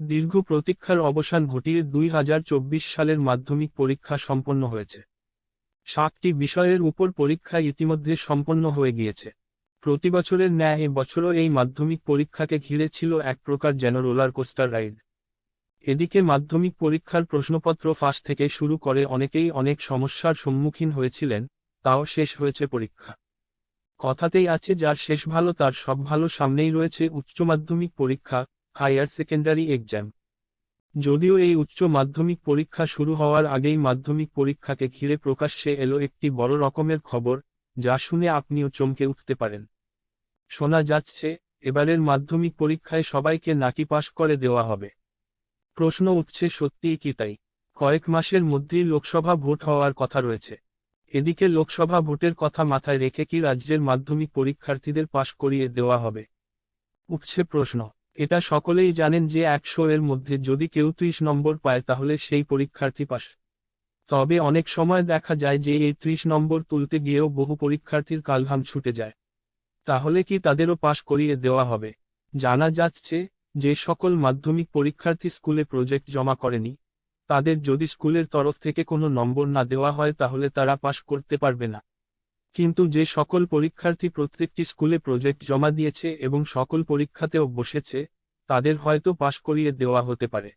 দীর্ঘ প্রতীক্ষার অবসান ঘটিয়ে দুই হাজার চব্বিশ সালের মাধ্যমিক পরীক্ষা সম্পন্ন হয়েছে। সাতটি বিষয়ের উপর পরীক্ষা ইতিমধ্যে সম্পন্ন হয়ে গিয়েছে। প্রতিবছরের ন্যায় এ বছরও এই মাধ্যমিক পরীক্ষাকে ঘিরে ছিল এক প্রকার যেন রোলার কোস্টার রাইড। এদিকে মাধ্যমিক পরীক্ষার প্রশ্নপত্র ফাঁস থেকে শুরু করে অনেকেই অনেক সমস্যার সম্মুখীন হয়েছিলেন, তাও শেষ হয়েছে পরীক্ষা। কথাতেই আছে, যার শেষ ভালো তার সব ভালো সামনেই রয়েছে উচ্চ মাধ্যমিক পরীক্ষা হায়ার সেকেন্ডারি এক্সাম। যদিও এই উচ্চ মাধ্যমিক পরীক্ষা শুরু হওয়ার আগেই মাধ্যমিক পরীক্ষাকে ঘিরে প্রকাশ্যে এলো একটি বড় রকমের খবর, যা শুনে আপনিও চমকে উঠতে পারেন। শোনা যাচ্ছে, এবারের মাধ্যমিক পরীক্ষায় সবাইকে নাকি পাশ করে দেওয়া হবে। প্রশ্ন উঠছে সত্যিই কি তাই? কয়েক মাসের মধ্যেই লোকসভা ভোট হওয়ার কথা রয়েছে। এদিকে লোকসভা ভোটের কথা মাথায় রেখে কি রাজ্যের মাধ্যমিক পরীক্ষার্থীদের পাশ করিয়ে দেওয়া হবে? উঠছে প্রশ্ন। এটা সকলেই জানেন যে একশো এর মধ্যে যদি কেউ ত্রিশ নম্বর পায় তাহলে সেই পরীক্ষার্থী পাশ তবে অনেক সময় দেখা যায় যে এই ত্রিশ নম্বর তুলতে গিয়েও বহু পরীক্ষার্থীর কালঘাম ছুটে যায়। তাহলে কি তাদেরও পাশ করিয়ে দেওয়া হবে? জানা যাচ্ছে যে সকল মাধ্যমিক পরীক্ষার্থী স্কুলে প্রজেক্ট জমা করেনি। তাদের যদি স্কুলের তরফ থেকে কোনো নম্বর না দেওয়া হয় তাহলে তারা পাশ করতে পারবে না। কিন্তু যে সকল পরীক্ষার্থী প্রত্যেকটি স্কুলে প্রজেক্ট জমা দিয়েছে এবং সকল পরীক্ষাতেও বসেছে, তাদের হয়তো পাশ করিয়ে দেওয়া হতে পারে।